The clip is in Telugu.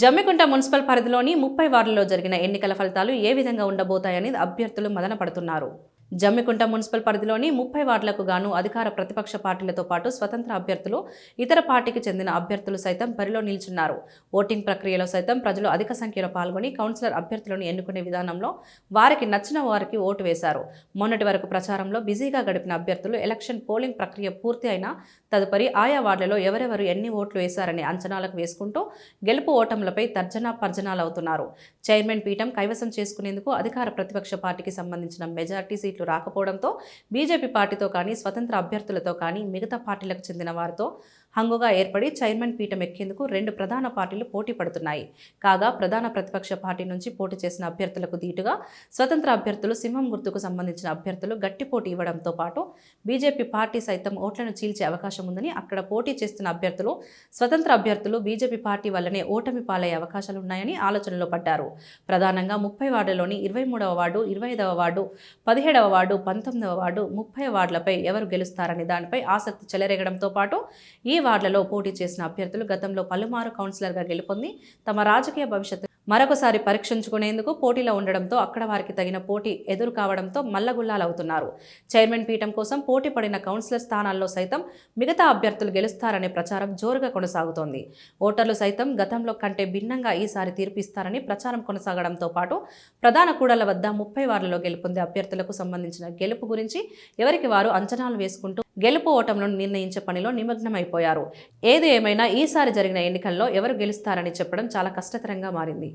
జమ్మికుంట మున్సిపల్ పరిధిలోని ముప్పై వార్డుల్లో జరిగిన ఎన్నికల ఫలితాలు ఏ విధంగా ఉండబోతాయని అభ్యర్థులు మదనపడుతున్నారు. జమ్మికుంట మున్సిపల్ పరిధిలోని ముప్పై వార్డులకు గాను అధికార ప్రతిపక్ష పార్టీలతో పాటు స్వతంత్ర అభ్యర్థులు ఇతర పార్టీకి చెందిన అభ్యర్థులు సైతం బరిలో నిల్చున్నారు. ఓటింగ్ ప్రక్రియలో సైతం ప్రజలు అధిక సంఖ్యలో పాల్గొని కౌన్సిలర్ అభ్యర్థులను ఎన్నుకునే విధానంలో వారికి నచ్చిన వారికి ఓటు వేశారు. మొన్నటి వరకు ప్రచారంలో బిజీగా గడిపిన అభ్యర్థులు ఎలక్షన్ పోలింగ్ ప్రక్రియ పూర్తి అయినా తదుపరి ఆయా వార్డులలో ఎవరెవరు ఎన్ని ఓట్లు వేశారని అంచనాలకు వేసుకుంటూ గెలుపు ఓటములపై తర్జనా పర్జనాలవుతున్నారు చైర్మన్ పీఠం కైవసం చేసుకునేందుకు అధికార ప్రతిపక్ష పార్టీకి సంబంధించిన మెజార్టీ సీట్లు రాకపోవడంతో బీజేపీ పార్టీతో కానీ స్వతంత్ర అభ్యర్థులతో కానీ మిగతా పార్టీలకు చెందిన వారితో హంగుగా ఏర్పడి చైర్మన్ పీఠం ఎక్కేందుకు రెండు ప్రధాన పార్టీలు పోటీ పడుతున్నాయి. కాగా ప్రధాన ప్రతిపక్ష పార్టీ నుంచి పోటీ చేసిన అభ్యర్థులకు దీటుగా స్వతంత్ర అభ్యర్థులు సింహం గుర్తుకు సంబంధించిన అభ్యర్థులు గట్టి పోటీ ఇవ్వడంతో పాటు బీజేపీ పార్టీ సైతం ఓట్లను చీల్చే అవకాశం ఉందని అక్కడ పోటీ చేస్తున్న అభ్యర్థులు స్వతంత్ర అభ్యర్థులు బీజేపీ పార్టీ వల్లనే ఓటమి పాలయ్యే అవకాశాలు ఉన్నాయని ఆలోచనలో పడ్డారు. ప్రధానంగా ముప్పై వార్డులోని ఇరవై మూడవ వార్డు ఇరవై ఐదవ వార్డు పదిహేడవ వార్డు పంతొమ్మిదవ వార్డు ముప్పై వార్డులపై ఎవరు గెలుస్తారనే దానిపై ఆసక్తి చెలరేగడంతో పాటు ఈ వార్డులలో పోటీ చేసిన అభ్యర్థులు గతంలో పలుమారు కౌన్సిలర్గా గెలుపొంది తమ రాజకీయ భవిష్యత్తు మరొకసారి పరీక్షించుకునేందుకు పోటీలో ఉండడంతో అక్కడ వారికి తగిన పోటీ ఎదురు కావడంతో మల్లగుల్లాలవుతున్నారు. చైర్మన్ పీఠం కోసం పోటీ పడిన కౌన్సిలర్ స్థానాల్లో సైతం మిగతా అభ్యర్థులు గెలుస్తారనే ప్రచారం జోరుగా కొనసాగుతోంది. ఓటర్లు సైతం గతంలో కంటే భిన్నంగా ఈసారి తీర్పిస్తారని ప్రచారం కొనసాగడంతో పాటు ప్రధాన కూడళ్ళ వద్ద ముప్పై వార్లలో గెలుపొందే అభ్యర్థులకు సంబంధించిన గెలుపు గురించి ఎవరికి వారు అంచనాలు వేసుకుంటూ గెలుపు ఓటములను నిర్ణయించే పనిలో నిమగ్నమైపోయారు. ఏది ఏమైనా ఈసారి జరిగిన ఎన్నికల్లో ఎవరు గెలుస్తారని చెప్పడం చాలా కష్టతరంగా మారింది.